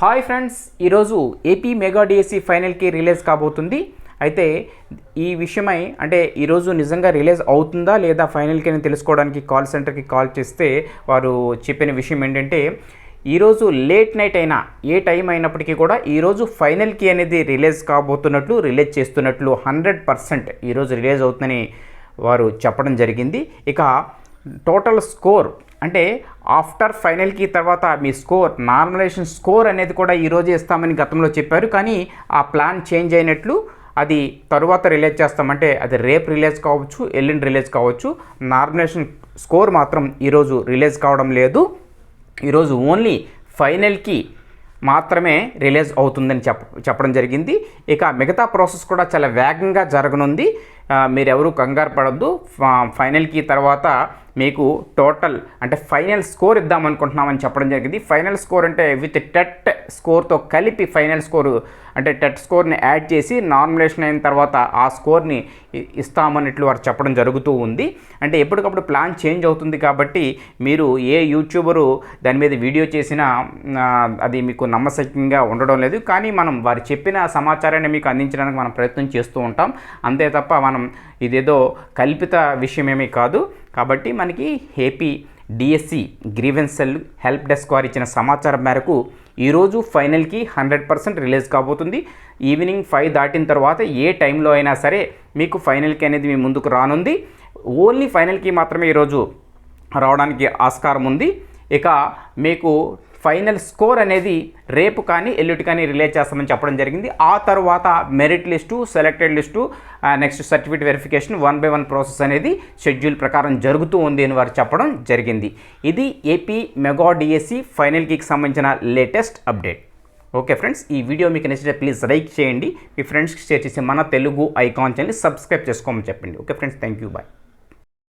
Hi friends ఈరోజు AP mega DSC ఫైనల్కి release కాబోతుంది. అయితే ఈ విషయమై అంటే ఈరోజు నిజంగా రిలీజ్ అవుతుందా లేదా ఫైనల్కి అని తెలుసుకోవడానికి కాల్ సెంటర్కి కాల్ చేస్తే వారు చెప్పిన విషయం ఏంటంటే ఈరోజు లేట్ నైట్ అయినా ఏ టైం అయినప్పటికీ కూడా ఈరోజు ఫైనల్కి అనేది రిలీజ్ కాబోతున్నట్లు రిలీజ్ చేస్తున్నట్లు హండ్రెడ్ పర్సెంట్ ఈరోజు రిలీజ్ అవుతుందని వారు చెప్పడం జరిగింది. ఇక టోటల్ స్కోర్ అంటే ఆఫ్టర్ ఫైనల్కి తర్వాత మీ స్కోర్ నార్మలైజేషన్ స్కోర్ అనేది కూడా ఈరోజే ఇస్తామని గతంలో చెప్పారు. కానీ ఆ ప్లాన్ చేంజ్ అయినట్లు అది తరువాత రిలీజ్ చేస్తామంటే అది రేపు రిలీజ్ కావచ్చు ఎల్లుండి రిలీజ్ కావచ్చు. నార్మినేషన్ స్కోర్ మాత్రం ఈరోజు రిలీజ్ కావడం లేదు. ఈరోజు ఓన్లీ ఫైనల్కి మాత్రమే రిలీజ్ అవుతుందని చెప్ప చెప్పడం జరిగింది. ఇక మిగతా ప్రాసెస్ కూడా చాలా వేగంగా జరగనుంది. మీరెవరూ కంగారు పడద్దు. ఫైనల్కి తర్వాత మీకు టోటల్ అంటే ఫైనల్ స్కోర్ ఇద్దామనుకుంటున్నామని చెప్పడం జరిగింది. ఫైనల్ స్కోర్ అంటే విత్ టెట్ స్కోర్తో కలిపి ఫైనల్ స్కోరు అంటే టెట్ స్కోర్ని యాడ్ చేసి నార్మలేషన్ అయిన తర్వాత ఆ స్కోర్ని ఇస్తామన్నట్లు వారు చెప్పడం జరుగుతూ ఉంది. అంటే ఎప్పటికప్పుడు ప్లాన్ చేంజ్ అవుతుంది కాబట్టి మీరు ఏ యూట్యూబరు దాని మీద వీడియో చేసినా అది మీకు నమ్మశక్యంగా ఉండడం లేదు. కానీ మనం వారు చెప్పిన సమాచారాన్ని మీకు అందించడానికి మనం ప్రయత్నం చేస్తూ ఉంటాం. అంతే తప్ప మనం ఇదేదో కల్పిత విషయమేమీ కాదు. కాబట్టి మనకి AP DSC grievance cell help desk వారు ఇచ్చిన సమాచారం మేరకు ఈరోజు ఫైనల్కి హండ్రెడ్ పర్సెంట్ రిలీజ్ కాబోతుంది. ఈవినింగ్ ఫైవ్ దాటిన తర్వాత ఏ టైంలో అయినా సరే మీకు ఫైనల్కి అనేది మీ ముందుకు రానుంది. ఓన్లీ ఫైనల్కి మాత్రమే ఈరోజు రావడానికి ఆస్కారం ఉంది. ఇక మీకు ఫైనల్ స్కోర్ అనేది రేపు కానీ ఎల్లుటి కానీ రిలీజ్ చేస్తామని చెప్పడం జరిగింది. ఆ తర్వాత merit list selected list next certificate verification one by one process అనేది షెడ్యూల్ ప్రకారం జరుగుతూ ఉంది అని వారు చెప్పడం జరిగింది. ఇది ఏపీ మెగా డిఎస్సి ఫైనల్కి సంబంధించిన లేటెస్ట్ అప్డేట్. ఓకే ఫ్రెండ్స్ ఈ వీడియో మీకు నచ్చితే ప్లీజ్ లైక్ చేయండి. మీ ఫ్రెండ్స్కి షేర్ చేసి మన తెలుగు ఐకాన్ ఛానల్ సబ్స్క్రైబ్ చేసుకోమని చెప్పండి. Okay friends thank you bye.